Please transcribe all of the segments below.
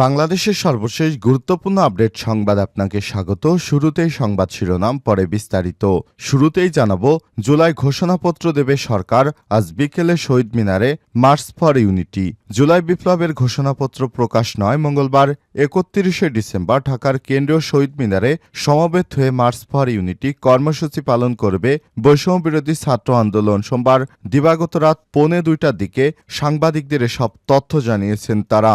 বাংলাদেশের সর্বশেষ গুরুত্বপূর্ণ আপডেট সংবাদ আপনাকে স্বাগত। শুরুতেই সংবাদ শিরোনাম, পরে বিস্তারিত। শুরুতেই জানাব, জুলাই ঘোষণাপত্র দেবে সরকার, আজ বিকেলে শহীদ মিনারে মার্চ ফর ইউনিটি। জুলাই বিপ্লবের ঘোষণাপত্র প্রকাশ নয়, মঙ্গলবার একত্রিশে ডিসেম্বর ঢাকার কেন্দ্রীয় শহীদ মিনারে সমবেত হয়ে মার্চ ফর ইউনিটি কর্মসূচি পালন করবে বৈষম্য বিরোধী ছাত্র আন্দোলন। সোমবার দিবাগত রাত পৌনে দুইটার দিকে সাংবাদিকদের এসব তথ্য জানিয়েছেন তারা।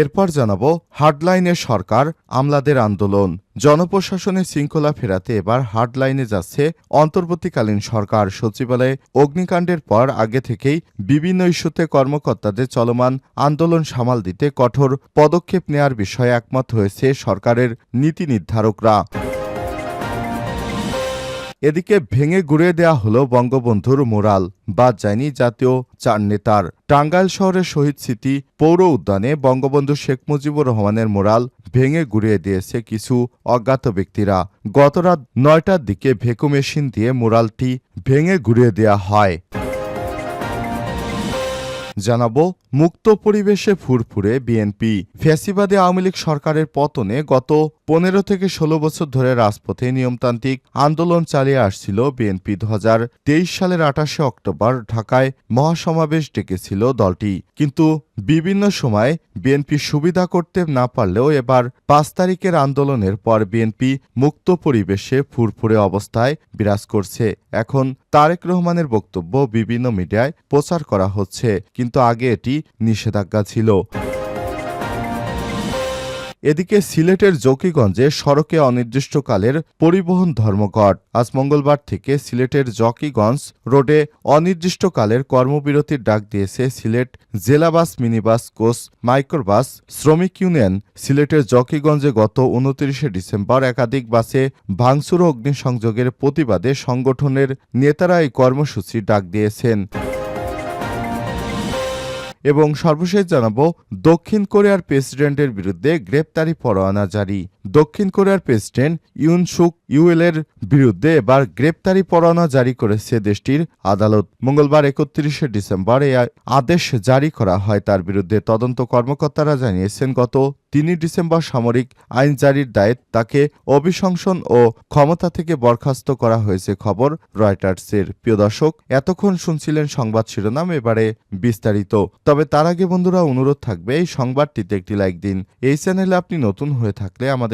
এরপর জানাব, হার্ডলাইনে সরকার, আমলাদের আন্দোলন। জনপ্রশাসনে শৃঙ্খলা ফেরাতে এবার হার্ডলাইনে যাচ্ছে অন্তর্বর্তীকালীন সরকার। সচিবালয়ে অগ্নিকাণ্ডের পর আগে থেকেই বিভিন্ন ইস্যুতে কর্মকর্তাদের চলমান আন্দোলন সামাল দিতে কঠোর পদক্ষেপ নেয়ার বিষয়ে একমত হয়েছে সরকারের নীতি নির্ধারকরা। এদিকে ভেঙে গুড়িয়ে দেয়া হলো বঙ্গবন্ধুর মোরাল বা যায়নি জাতীয় চার নেতার। টাঙ্গাইল শহরের শহীদ স্মৃতি পৌর উদ্যানে বঙ্গবন্ধু শেখ মুজিবুর রহমানের মোরাল ভেঙে গুড়িয়ে দিয়েছে কিছু অজ্ঞাত ব্যক্তিরা। গতরাত নয়টার দিকে ভেকু মেশিন দিয়ে মোরালটি ভেঙে গুড়িয়ে দেয়া হয়। জানাব, মুক্ত পরিবেশে ফুরফুরে বিএনপি। ফ্যাসিবাদী আওয়ামী লীগ সরকারের পতনে গত পনেরো থেকে ষোলো বছর ধরে রাজপথে নিয়মতান্ত্রিক আন্দোলন চালিয়ে আসছিল বিএনপি। দু হাজার তেইশ সালের আঠাশে অক্টোবর ঢাকায় মহাসমাবেশ ডেকেছিল দলটি। কিন্তু বিভিন্ন সময় বিএনপি সুবিধা করতে না পারলেও এবার পাঁচ তারিখের আন্দোলনের পর বিএনপি মুক্ত পরিবেশে ফুরফুরে অবস্থায় বিরাজ করছে। এখন তারেক রহমানের বক্তব্য বিভিন্ন মিডিয়ায় প্রচার করা হচ্ছে, কিন্তু আগে এটি নিষেধাজ্ঞা ছিল। এদিকে সিলেটের জকিগঞ্জে সড়কে অনির্দিষ্টকালের পরিবহন ধর্মঘট। আজ মঙ্গলবার থেকে সিলেটের জকিগঞ্জ রোডে অনির্দিষ্টকালের কর্মবিরতির ডাক দিয়েছে সিলেট জেলা বাস মিনিবাস কোচ মাইক্রোবাস। শ্রমিক ইউনিয়ন সিলেটের জকিগঞ্জে গত উনত্রিশে ডিসেম্বর একাধিক বাসে ভাঙচুর অগ্নিসংযোগের প্রতিবাদে সংগঠনের নেতারা এই কর্মসূচি ডাক দিয়েছেন। এবং সর্বশেষ জানাব দক্ষিণ কোরিয়ার প্রেসিডেন্টের বিরুদ্ধে গ্রেপ্তারি পরোয়ানা জারি। দক্ষিণ কোরিয়ার প্রেসিডেন্ট ইউন সুক ইউএলের বিরুদ্ধে এবার গ্রেপ্তারি পরোয়ানা জারি করেছে দেশটির আদালত। মঙ্গলবার একত্রিশে ডিসেম্বর এই আদেশ জারি করা হয়। তার বিরুদ্ধে তদন্ত কর্মকর্তারা জানিয়েছেন, গত তিনই ডিসেম্বর সামরিক আইন জারির দায়ে তাকে অভিশংসন ও ক্ষমতা থেকে বরখাস্ত করা হয়েছে খবর রয়টার্সের। প্রিয় দর্শক, এতক্ষণ শুনছিলেন সংবাদ শিরোনাম, এবারে বিস্তারিত। তবে তার আগে বন্ধুরা, অনুরোধ থাকবে এই সংবাদটিতে একটি লাইক দিন। এই চ্যানেলে আপনি নতুন হয়ে থাকলে আমাদের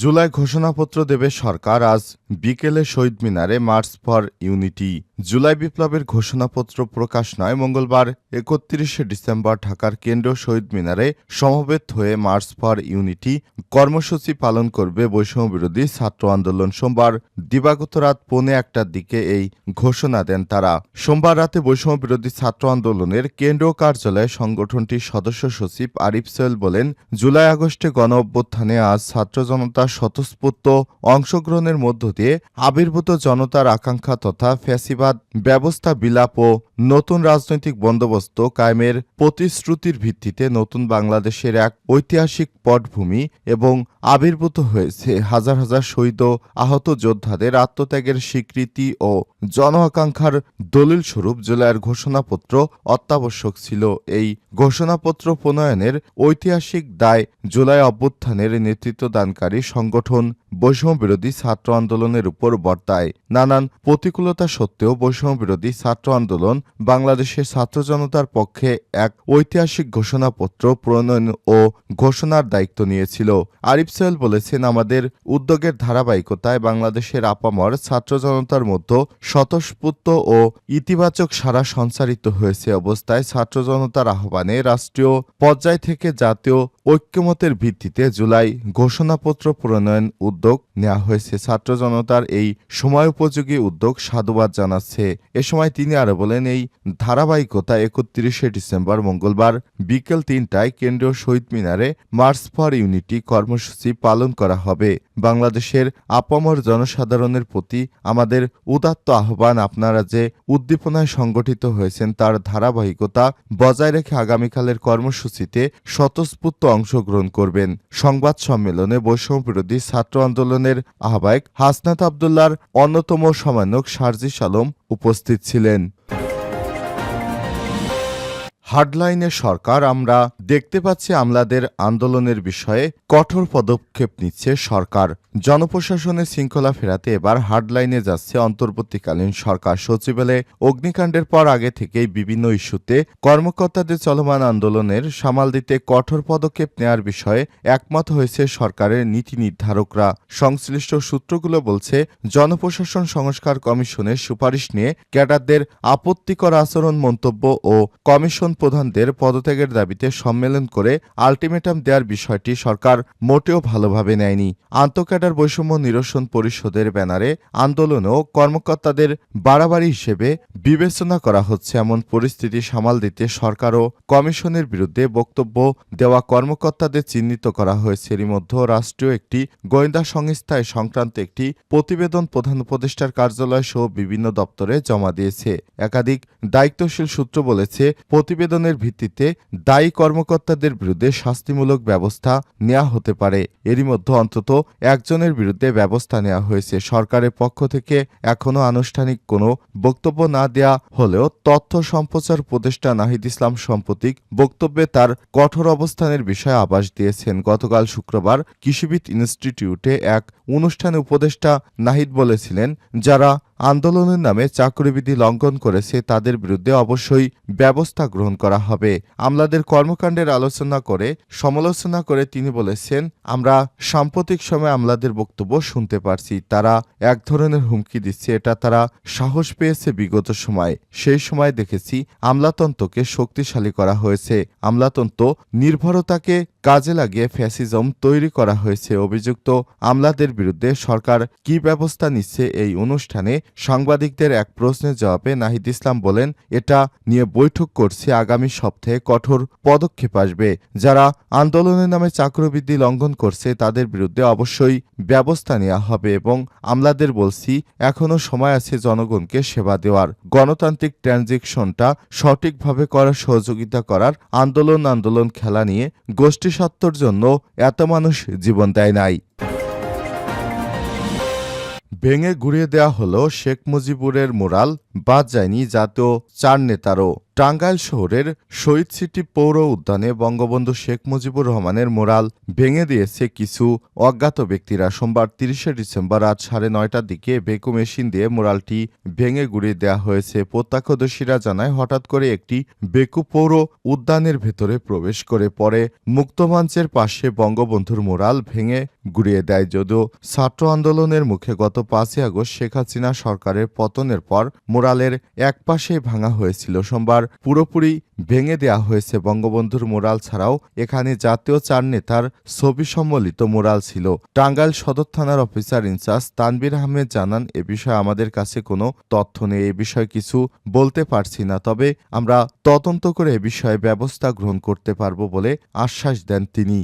জুলাই ঘোষণাপত্র দেবে সরকার। আজ বিকেলে শহীদ মিনারে মার্চ ফর ইউনিটি। জুলাই বিপ্লবের ঘোষণাপত্র প্রকাশ নয়, মঙ্গলবার একত্রিশে ডিসেম্বর ঢাকার কেন্দ্রীয় শহীদ মিনারে সমবেত হয়ে মার্চ ফর ইউনিটি কর্মসূচি পালন করবে বৈষম্য বিরোধী ছাত্র আন্দোলন। সোমবার দিবাগত রাত পৌনে একটার দিকে এই ঘোষণা দেন তারা। সোমবার রাতে বৈষম্য বিরোধী ছাত্র আন্দোলনের কেন্দ্রীয় কার্যালয়ে সংগঠনটির সদস্য সচিব আরিফ সোয়েল বলেন, জুলাই আগস্টে গণ অভ্যুত্থানে আজ ছাত্র জনতার স্বতঃস্ফূর্ত অংশগ্রহণের মধ্য দিয়ে আবির্ভূত জনতার আকাঙ্ক্ষা তথা ফ্যাসিবাদ ব্যবস্থা, বিলাপ ও নতুন রাজনৈতিক বন্দোবস্ত কায়েমের প্রতিশ্রুতির ভিত্তিতে নতুন বাংলাদেশের এক ঐতিহাসিক পটভূমি এবং আবির্ভূত হয়েছে হাজার হাজার শহীদ আহত যোদ্ধাদের আত্মত্যাগের স্বীকৃতি ও জন আকাঙ্ক্ষার দলিল স্বরূপ জুলাইয়ের ঘোষণাপত্র অত্যাবশ্যক ছিল। এই ঘোষণাপত্র প্রণয়নের ঐতিহাসিক দায় জুলাই অভ্যুত্থানের নেতৃত্বদানকারী সংগঠন বৈষম্য বিরোধী ছাত্র আন্দোলনের উপর বর্তায়। নানান প্রতিকূলতা সত্ত্বেও বৈষম্য বিরোধী ছাত্র আন্দোলন বাংলাদেশের ছাত্র জনতার পক্ষে এক ঐতিহাসিক ঘোষণাপত্র প্রণয়ন ও ঘোষণার দায়িত্ব নিয়েছিল। আরিফ সোহেল বলেছেন, আমাদের উদ্যোগের ধারাবাহিকতায় বাংলাদেশের আপামর ছাত্র জনতার মধ্যে স্বতঃস্ফূর্ত ও ইতিবাচক সারা সঞ্চারিত হয়েছে অবস্থায় ছাত্র জনতার আহ্বানে রাষ্ট্রীয় পর্যায় থেকে জাতীয় ঐক্যমতের ভিত্তিতে জুলাই ঘোষণাপত্র প্রণয়ন উদ্যোগ নেওয়া হয়েছে। ছাত্র জনতার এই সময় উপযোগী উদ্যোগ সাধুবাদ জানাচ্ছে। এ সময় তিনি আরও বলেন, এই ধারাবাহিকতা একত্রিশে ডিসেম্বর মঙ্গলবার বিকেল তিনটায় কেন্দ্রীয় শহীদ মিনারে মার্চ ফর ইউনিটি কর্মসূচি পালন করা হবে। বাংলাদেশের আপামর জনসাধারণের প্রতি আমাদের উদাত্ত আহ্বান আপনারা যে উদ্দীপনায় সংগঠিত হয়েছেন তার ধারাবাহিকতা বজায় রেখে আগামীকালের কর্মসূচিতে স্বতঃস্ফূর্ত অংশগ্রহণ করবেন। সংবাদ সম্মেলনে বৈষম্য বিরোধী ছাত্র আন্দোলনের আহ্বায়ক হাসনাত আবদুল্লার অন্যতম সমানক সার্জিস আলম উপস্থিত ছিলেন। হার্ডলাইনে সরকার, আমরা দেখতে পাচ্ছি আমলাদের আন্দোলনের বিষয়ে কঠোর পদক্ষেপ নিচ্ছে সরকার। জনপ্রশাসনের শৃঙ্খলা ফেরাতে এবার হার্ডলাইনে যাচ্ছে অন্তর্বর্তীকালীন সরকার। সচিবালয়ে অগ্নিকাণ্ডের পর আগে থেকেই বিভিন্ন ইস্যুতে কর্মকর্তাদের চলমান আন্দোলনের সামাল দিতে কঠোর পদক্ষেপ নেয়ার বিষয়ে একমত হয়েছে সরকারের নীতি নির্ধারকরা। সংশ্লিষ্ট সূত্রগুলো বলছে, জনপ্রশাসন সংস্কার কমিশনের সুপারিশ নিয়ে ক্যাডারদের আপত্তিকর আচরণ, মন্তব্য ও কমিশন প্রধানদের পদত্যাগের দাবিতে সম্মেলন করে আলটিমেটাম দেওয়ার বিষয়টি সরকার মোটেও ভালোভাবে নেয়নি। আন্তঃক্যাডার বৈষম্য নিরসন পরিষদের ব্যানারে আন্দোলনেও কর্মকর্তাদের বাড়াবাড়ি হিসেবে বিবেচনা করা হচ্ছে এমন পরিস্থিতি সামাল দিতে সরকার ও কমিশনের বিরুদ্ধে বক্তব্য দেওয়া কর্মকর্তাদের চিহ্নিত করা হয়েছে। এরই মধ্যে রাষ্ট্রীয় একটি গোয়েন্দা সংস্থায় সংক্রান্ত একটি প্রতিবেদন প্রধান উপদেষ্টার কার্যালয় সহ বিভিন্ন দপ্তরে জমা দিয়েছে। একাধিক দায়িত্বশীল সূত্র বলেছে প্রতিবেদনের ভিত্তিতে দায়ী কর্মকর্তাদের বিরুদ্ধে শাস্তিমূলক ব্যবস্থা নেওয়া হতে পারে। এরই মধ্যে অন্তত একজনের বিরুদ্ধে ব্যবস্থা নেওয়া হয়েছে। সরকারের পক্ষ থেকে এখনও আনুষ্ঠানিক কোনো বক্তব্য না দেয়া হলেও তথ্য সম্প্রচার উপদেষ্টা নাহিদ ইসলাম সাম্প্রতিক বক্তব্যে তার কঠোর অবস্থানের বিষয়ে আভাস দিয়েছেন। গতকাল শুক্রবার কৃষিবিদ ইনস্টিটিউটে এক অনুষ্ঠানে উপদেষ্টা নাহিদ বলেছিলেন, যারা আন্দোলনের নামে চাকরিবিধি লঙ্ঘন করেছে তাদের বিরুদ্ধে অবশ্যই ব্যবস্থা গ্রহণ করা হবে। আমলাদের কর্মকাণ্ডের আলোচনা করে, সমালোচনা করে তিনি বলেছেন, আমরা সাম্প্রতিক সময়ে আমলাদের বক্তব্য শুনতে পারছি। তারা এক ধরনের হুমকি দিচ্ছে। এটা তারা সাহস পেয়েছে বিগত সময়। সেই সময় দেখেছি আমলাতন্ত্রকে শক্তিশালী করা হয়েছে। আমলাতন্ত্র নির্ভরতাকে কাজে লাগিয়ে ফ্যাসিজম তৈরি করা হয়েছে। অভিযুক্ত আমলাদের বিরুদ্ধে সরকার কি ব্যবস্থা নিচ্ছে এই অনুষ্ঠানে সাংবাদিকদের এক প্রশ্নের জবাবে নাহিদ ইসলাম বলেন, এটা নিয়ে বৈঠক করছি আগামী সপ্তাহে কঠোর পদক্ষেপ আসবে। যারা আন্দোলনের নামে চাকরবৃদ্ধি লঙ্ঘন করছে, তাদের বিরুদ্ধে অবশ্যই ব্যবস্থা নেওয়া হবে এবং আমলাদের বলছি এখনও সময় আছে জনগণকে সেবা দেওয়ার। গণতান্ত্রিক ট্রানজিকশনটা সঠিকভাবে করার সহযোগিতা করার আন্দোলন আন্দোলন খেলা নিয়ে গোষ্ঠী সত্তর জন্য এত মানুষ জীবন দেয় নাই। ভেঙে ঘুরিয়ে দেয়া হলো শেখ মুজিবুরের মোরাল, বাদ যায়নি জাতীয় চার নেতারও। টাঙ্গাইল শহরের শহীদ সিটি পৌর উদ্যানে বঙ্গবন্ধু শেখ মুজিবুর রহমানের মোরাল ভেঙে দিয়েছে কিছু অজ্ঞাত ব্যক্তিরা। সোমবার তিরিশে ডিসেম্বর রাত সাড়ে নয়টার দিকে বেকু মেশিন দিয়ে মোরালটি ভেঙে গুড়িয়ে দেওয়া হয়েছে। প্রত্যক্ষদর্শীরা জানায়, হঠাৎ করে একটি বেকু পৌর উদ্যানের ভেতরে প্রবেশ করে পরে মুক্তমঞ্চের পাশে বঙ্গবন্ধুর মোরাল ভেঙে গুড়িয়ে দেয়। যদিও ছাত্র আন্দোলনের মুখে গত পাঁচই আগস্ট শেখ হাসিনা সরকারের পতনের পর মোরালের এক পাশেই ভাঙা হয়েছিল। সোমবার পুরোপুরি ভেঙে দেওয়া হয়েছে বঙ্গবন্ধুর মোরাল ছাড়াও। এখানে জাতীয় চার নেতার ছবি সম্বলিত মোরাল ছিল। টাঙ্গাইল সদর থানার অফিসার ইনচার্জ তানবির আহমেদ জানান, এ বিষয়ে আমাদের কাছে কোনো তথ্য নেই, এ বিষয়ে কিছু বলতে পারছি না। তবে আমরা তদন্ত করে এ বিষয়ে ব্যবস্থা গ্রহণ করতে পারব বলে আশ্বাস দেন তিনি।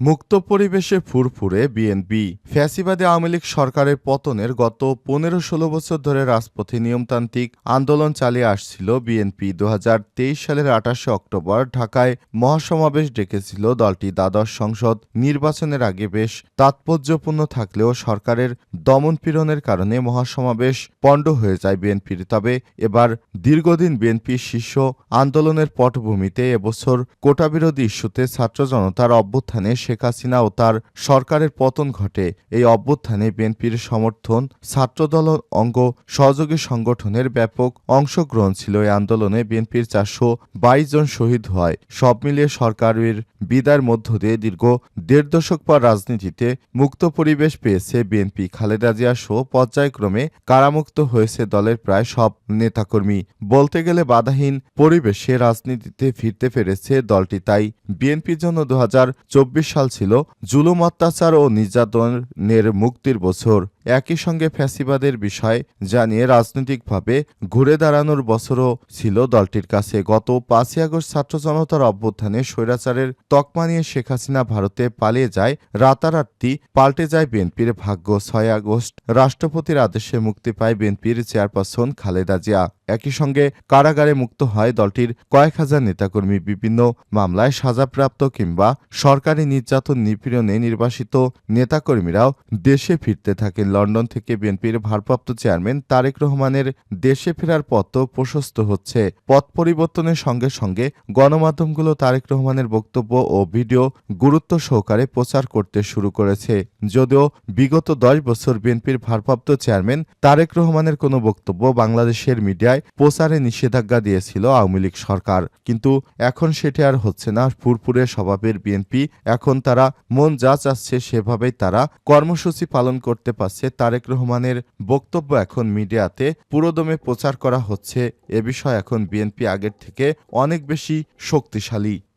মুক্ত পরিবেশে ফুরফুরে বিএনপি ফ্যাসিবাদী আওয়ামী লীগ সরকারের পতনের গত পনেরো ষোলো বছর ধরে রাজপথে নিয়মতান্ত্রিক আন্দোলন চালিয়ে আসছিল বিএনপি দুহাজার তেইশ সালের আঠাশে অক্টোবর ঢাকায় মহাসমাবেশ ডেকেছিল দলটি। দ্বাদশ সংসদ নির্বাচনের আগে বেশ তাৎপর্যপূর্ণ থাকলেও সরকারের দমনপীড়নের কারণে মহাসমাবেশ পণ্ড হয়ে যায় বিএনপির তবে এবার দীর্ঘদিন বিএনপির শীর্ষ আন্দোলনের পটভূমিতে এবছর কোটাবিরোধী ইস্যুতে ছাত্র জনতার অভ্যুত্থানে শেখ হাসিনা ও তার সরকারের পতন ঘটে। এই অভ্যুত্থানে বিএনপির সমর্থন ছাত্রদল অঙ্গ সহযোগী সংগঠনের ব্যাপক অংশগ্রহণ ছিল। এই আন্দোলনে বিএনপির চারশো বাইশ জন শহীদ হয়। সব মিলিয়ে সরকারের বিদায়ের মধ্য দিয়ে দীর্ঘ দেড় দশক পর রাজনীতিতে মুক্ত পরিবেশ পেয়েছে বিএনপি। খালেদা জিয়া সহ পর্যায়ক্রমে কারামুক্ত হয়েছে দলের প্রায় সব নেতাকর্মী। বলতে গেলে বাধাহীন পরিবেশে রাজনীতিতে ফিরতে পেরেছে দলটি, তাই বিএনপির জন্য দু হাজার চব্বিশ সাল ছিল জুলুম অত্যাচার ও নির্যাতনের মুক্তির বছর। একই সঙ্গে ফ্যাসিবাদের বিষয় জানিয়ে রাজনৈতিকভাবে ঘুরে দাঁড়ানোর বছরও ছিল দলটির কাছে। গত পাঁচই আগস্ট ছাত্র জনতার অভ্যুত্থানে স্বৈরাচারের তকমা নিয়ে শেখ হাসিনা ভারতে পালিয়ে যায়, রাতারাতি পাল্টে যায় বিএনপির ভাগ্য। ছয় আগস্ট রাষ্ট্রপতির আদেশে মুক্তি পায় বিএনপির চেয়ারপারসন খালেদা জিয়া। একই সঙ্গে কারাগারে মুক্ত হয় দলটির কয়েক হাজার নেতাকর্মী। বিভিন্ন মামলায় সাজাপ্রাপ্ত কিংবা সরকারি নির্যাতন নিপীড়নে নির্বাসিত নেতাকর্মীরাও দেশে ফিরতে থাকেন। লন্ডন থেকে বিএনপির ভারপ্রাপ্ত চেয়ারম্যান তারেক রহমানের দেশে ফেরার পথও প্রশস্ত হচ্ছে। পথ পরিবর্তনের সঙ্গে সঙ্গে গণমাধ্যমগুলো তারেক রহমানের বক্তব্য ও ভিডিও গুরুত্ব সহকারে প্রচার করতে শুরু করেছে। যদিও বিগত দশ বছর বিএনপির ভারপ্রাপ্ত চেয়ারম্যান তারেক রহমানের কোনো বক্তব্য বাংলাদেশের মিডিয়ায় প্রচারে নিষেধাজ্ঞা দিয়েছিল আওয়ামী লীগ সরকার। কিন্তু এখন সেটি আর হচ্ছে না। ফুরফুরে স্বভাবের বিএনপি এখন তারা মন যা চাচ্ছে সেভাবেই তারা কর্মসূচি পালন করতে পারছে তারেক রহমানের বক্তব্য এখন মিডিয়াতে পুরোদমে প্রচার করা হচ্ছে। এ বিষয়ে এখন বিএনপি আগের থেকে অনেক বেশি শক্তিশালী।